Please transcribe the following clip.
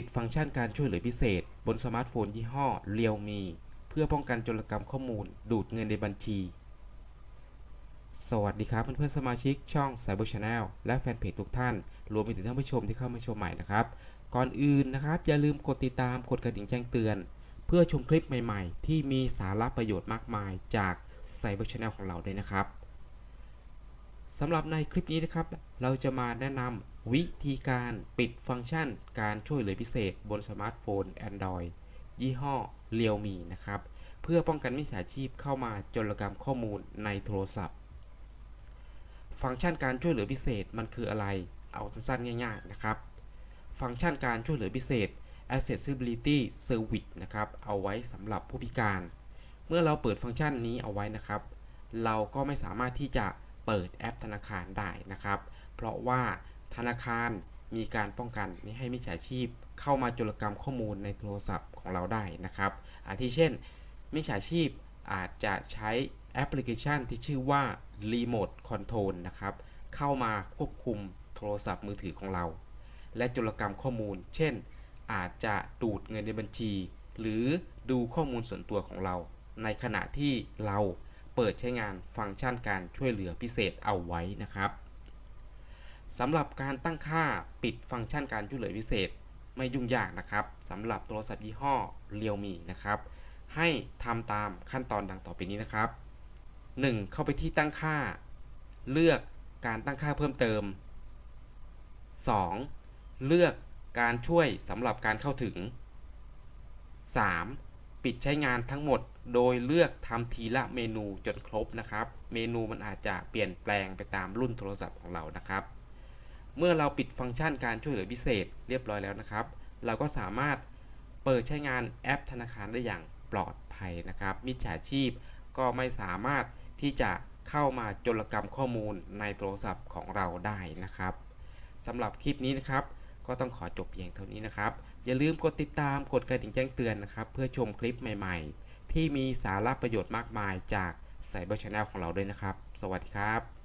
ปิดฟังก์ชันการช่วยเหลือพิเศษ บนสมาร์ทโฟนยี่ห้อเรียวมี เพื่อป้องกันโจรกรรมข้อมูล ดูดเงินในบัญชี สวัสดีครับเพื่อนๆสมาชิกช่อง Cyber Channel และแฟนเพจทุกท่าน รวมไปถึงท่านผู้ชมที่เข้ามาชมใหม่นะครับ ก่อนอื่นนะครับ อย่าลืมกดติดตามกดกระดิ่งแจ้งเตือน เพื่อชมคลิปใหม่ๆ ที่มีสาระประโยชน์มากมายจาก Cyber Channel ของเราด้วยนะครับสำหรับในคลิปนี้นะครับ เราจะมาแนะนำ วิธีการปิดฟังก์ชันการช่วยเหลือพิเศษบนสมาร์ทโฟน Android ยี่ห้อ Realme นะครับ เพื่อป้องกันมิจฉาชีพเข้ามาจรกรรมข้อมูลในโทรศัพท์ ฟังก์ชันการช่วยเหลือพิเศษมันคืออะไร เอาสั้นๆง่าย ๆนะครับ ฟังก์ชันการช่วยเหลือพิเศษ Accessibility Service นะครับ เอาไว้สำหรับผู้พิการ เมื่อเราเปิดฟังก์ชันนี้เอาไว้นะครับ เราก็ไม่สามารถที่จะเปิดแอปธนาคารได้นะครับ เพราะว่า ธนาคารมีการป้องกันไม่ให้มิจฉาชีพ เข้ามาโจรกรรมข้อมูลในโทรศัพท์ของเราได้นะครับอาทิเช่น มิจฉาชีพอาจจะใช้แอปพลิเคชันที่ชื่อว่า Remote Control นะครับ เข้ามาควบคุมโทรศัพท์มือถือของเรา และโจรกรรมข้อมูล เช่น อาจจะดูดเงินในบัญชี หรือดูข้อมูลส่วนตัวของเรา ในขณะที่เราเปิดใช้งานฟังก์ชันการช่วยเหลือพิเศษเอาไว้นะครับ สำหรับการตั้งค่าปิดฟังก์ชันการช่วยเหลือพิเศษ ไม่ยุ่งยากนะครับสำหรับโทรศัพท์ยี่ห้อ Realme นะครับ ให้ทำตามขั้นตอนดังต่อไปนี้นะครับ 1. เข้าไปที่ตั้งค่า เลือกการตั้งค่าเพิ่มเติม 2. เลือกการช่วยสำหรับการเข้าถึง 3. ปิดใช้งานทั้งหมดโดยเลือกทำทีละเมนูจนครบนะครับ เมนูมันอาจจะเปลี่ยนแปลงไปตามรุ่นโทรศัพท์ของเรานะครับ เมื่อเราปิดฟังก์ชันการช่วยเหลือพิเศษเรียบร้อยแล้วนะครับ เราก็สามารถเปิดใช้งานแอปธนาคารได้อย่างปลอดภัยนะครับ มิจฉาชีพก็ไม่สามารถที่จะเข้ามาจรกรรมข้อมูลในโทรศัพท์ของเราได้นะครับสำหรับคลิปนี้นะครับ ก็ต้องขอจบเพียงเท่านี้นะครับ อย่าลืมกดติดตามกดกระดิ่งแจ้งเตือนนะครับ เพื่อชมคลิปใหม่ ๆ ที่มีสาระประโยชน์มากมายจาก Cyber Channel ของเราด้วยนะครับ สวัสดีครับ